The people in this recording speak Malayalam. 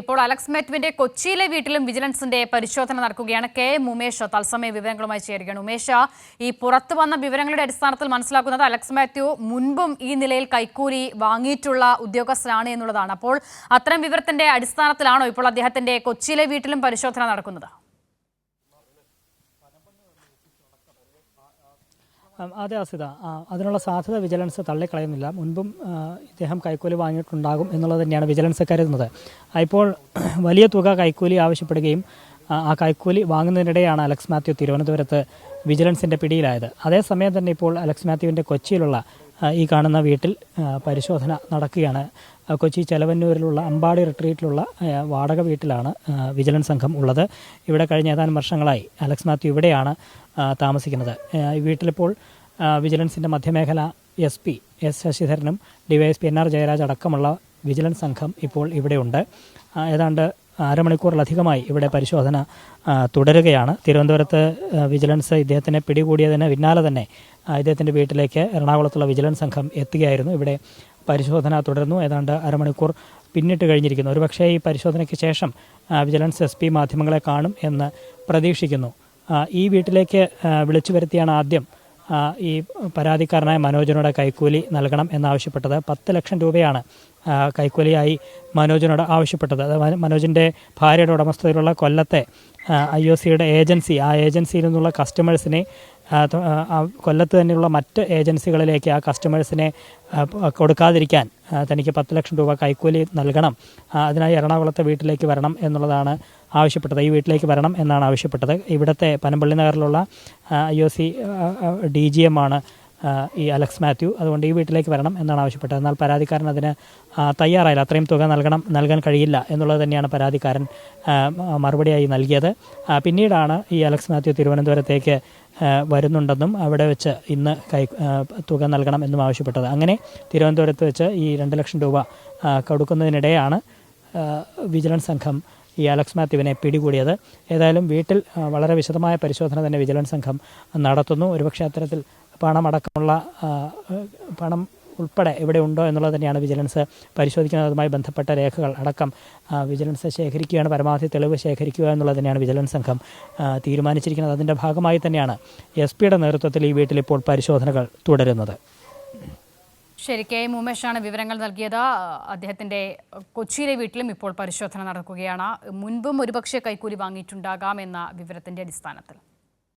ഇപ്പോൾ അലക്സ് മെറ്റ്വിന്റെ കൊച്ചിയിലെ വീട്ടിലും വിജിലൻസിന്റെ പരിശോധന നടക്കുകയാണ്. കെ ഉമേഷ് തത്സമയ വിവരങ്ങളുമായി ചേരുകയാണ്. ഉമേഷ് ഈ പുറത്തു വന്ന വിവരങ്ങളുടെ അടിസ്ഥാനത്തിൽ മനസ്സിലാക്കുന്നത് അലക്സ് മാത്യു മുൻപും ഈ നിലയിൽ കൈക്കൂലി വാങ്ങിയിട്ടുള്ള ഉദ്യോഗസ്ഥനാണ് എന്നുള്ളതാണ്. അപ്പോൾ അത്തരം വിവരത്തിന്റെ അടിസ്ഥാനത്തിലാണോ ഇപ്പോൾ അദ്ദേഹത്തിന്റെ കൊച്ചിയിലെ വീട്ടിലും പരിശോധന നടക്കുന്നത്? അതെ അസിത അതിനുള്ള സാധ്യത വിജിലൻസ് തള്ളിക്കളയുന്നില്ല. മുൻപും ഇദ്ദേഹം കൈക്കൂലി വാങ്ങിയിട്ടുണ്ടാകും എന്നുള്ളത് തന്നെയാണ് വിജിലൻസ് കരുതുന്നത്. ഇപ്പോൾ വലിയ തുക കൈക്കൂലി ആവശ്യപ്പെടുകയും ആ, കൈക്കൂലി വാങ്ങുന്നതിനിടെയാണ് അലക്സ് മാത്യു തിരുവനന്തപുരത്ത് വിജിലൻസിന്റെ പിടിയിലായത്. അതേസമയം തന്നെ ഇപ്പോൾ അലക്സ് മാത്യുവിന്റെ കൊച്ചിയിലുള്ള ഈ കാണുന്ന വീട്ടിൽ പരിശോധന നടക്കുകയാണ്. കൊച്ചി ചെലവന്നൂരിലുള്ള അമ്പാടി റിട്രീറ്റിലുള്ള വാടക വീട്ടിലാണ് വിജിലൻസ് സംഘം ഉള്ളത്. ഇവിടെ കഴിഞ്ഞ ഏതാനും വർഷങ്ങളായി അലക്സ് മാത്യു ഇവിടെയാണ് താമസിക്കുന്നത്. വീട്ടിലിപ്പോൾ വിജിലൻസിന്റെ മധ്യമേഖല S P S ശശിധരനും DYS P N R Jayaraj അടക്കമുള്ള വിജിലൻസ് സംഘം ഇപ്പോൾ ഇവിടെയുണ്ട്. ഏതാണ്ട് അരമണിക്കൂറിലധികമായി ഇവിടെ പരിശോധന തുടരുകയാണ്. തിരുവനന്തപുരത്ത് വിജിലൻസ് ഇദ്ദേഹത്തിനെ പിടികൂടിയതിന് പിന്നാലെ തന്നെ ഇദ്ദേഹത്തിന്റെ വീട്ടിലേക്ക് എറണാകുളത്തുള്ള വിജിലൻസ് സംഘം എത്തുകയായിരുന്നു. ഇവിടെ പരിശോധന തുടർന്നു. ഏതാണ്ട് അരമണിക്കൂർ പിന്നിട്ട് കഴിഞ്ഞിരിക്കുന്നു. ഒരുപക്ഷേ ഈ പരിശോധനയ്ക്ക് ശേഷം വിജിലൻസ് എസ് പി മാധ്യമങ്ങളെ കാണും എന്ന് പ്രതീക്ഷിക്കുന്നു. ഈ വീട്ടിലേക്ക് വിളിച്ചു വരുത്തിയാണ് ആദ്യം ഈ പരാതിക്കാരനായ മനോജിനോട് കൈക്കൂലി നൽകണം എന്നാവശ്യപ്പെട്ടത്. പത്ത് ലക്ഷം രൂപയാണ് കൈക്കൂലിയായി മനോജിനോട് ആവശ്യപ്പെട്ടത്. അത് മന- മനോജിന്റെ ഭാര്യയുടെ ഉടമസ്ഥതയിലുള്ള കൊല്ലത്തെ ഐ ഒ സിയുടെ ഏജൻസി. ആ ഏജൻസിയിൽ നിന്നുള്ള കസ്റ്റമേഴ്സിനെ കൊല്ലത്ത് തന്നെയുള്ള മറ്റ് ഏജൻസികളിലേക്ക് ആ കസ്റ്റമേഴ്സിനെ കൊടുക്കാതിരിക്കാൻ തനിക്ക് പത്ത് ലക്ഷം രൂപ കൈക്കൂലി നൽകണം. അതിനായി എറണാകുളത്തെ വീട്ടിലേക്ക് വരണം എന്നുള്ളതാണ് ആവശ്യപ്പെട്ടത്. ഈ വീട്ടിലേക്ക് വരണം എന്നാണ് ആവശ്യപ്പെട്ടത്. ഇവിടുത്തെ Panampilly നഗറിലുള്ള I O C D G M ആണ് ഈ അലക്സ് മാത്യു അതുകൊണ്ട് ഈ വീട്ടിലേക്ക് വരണം എന്നാണ് ആവശ്യപ്പെട്ടത്. എന്നാൽ പരാതിക്കാരൻ അതിന് തയ്യാറായില്ല. അത്രയും തുക നൽകണം നൽകാൻ കഴിയില്ല എന്നുള്ളത് തന്നെയാണ് പരാതിക്കാരൻ മറുപടിയായി നൽകിയത്. പിന്നീടാണ് ഈ അലക്സ് മാത്യു തിരുവനന്തപുരത്തേക്ക് വരുന്നുണ്ടെന്നും അവിടെ വെച്ച് ഇന്ന് കൈ തുക നൽകണം എന്നും ആവശ്യപ്പെട്ടത്. അങ്ങനെ തിരുവനന്തപുരത്ത് വെച്ച് ഈ രണ്ട് ലക്ഷം രൂപ കൊടുക്കുന്നതിനിടെയാണ് വിജിലൻസ് സംഘം ഈ അലക്സ് മാത്യുവിനെ പിടികൂടിയത്. ഏതായാലും വീട്ടിൽ വളരെ വിശദമായ പരിശോധന തന്നെ വിജിലൻസ് സംഘം നടത്തുന്നു. ഒരുപക്ഷെ അത്തരത്തിൽ പണമടക്കമുള്ള പണം ഉൾപ്പെടെ ഇവിടെ ഉണ്ടോ എന്നുള്ളത് തന്നെയാണ് വിജിലൻസ് പരിശോധിക്കുന്നതുമായി ബന്ധപ്പെട്ട രേഖകൾ അടക്കം വിജിലൻസ് ശേഖരിക്കുകയാണ് പരമാവധി തെളിവ് ശേഖരിക്കുക എന്നുള്ളത് തന്നെയാണ് വിജിലൻസ് സംഘം തീരുമാനിച്ചിരിക്കുന്നത്. അതിന്റെ ഭാഗമായി തന്നെയാണ് എസ് പിയുടെ നേതൃത്വത്തിൽ ഈ വീട്ടിൽ ഇപ്പോൾ പരിശോധനകൾ തുടരുന്നത്. ശരി കെ. ഉമേഷാണ് വിവരങ്ങൾ നൽകിയത്. അദ്ദേഹത്തിന്റെ കൊച്ചിയിലെ വീട്ടിലും ഇപ്പോൾ പരിശോധന നടക്കുകയാണ്. മുൻപും ഒരുപക്ഷെ കൈക്കൂലി വാങ്ങിയിട്ടുണ്ടാകാം എന്ന വിവരത്തിന്റെ അടിസ്ഥാനത്തിൽ.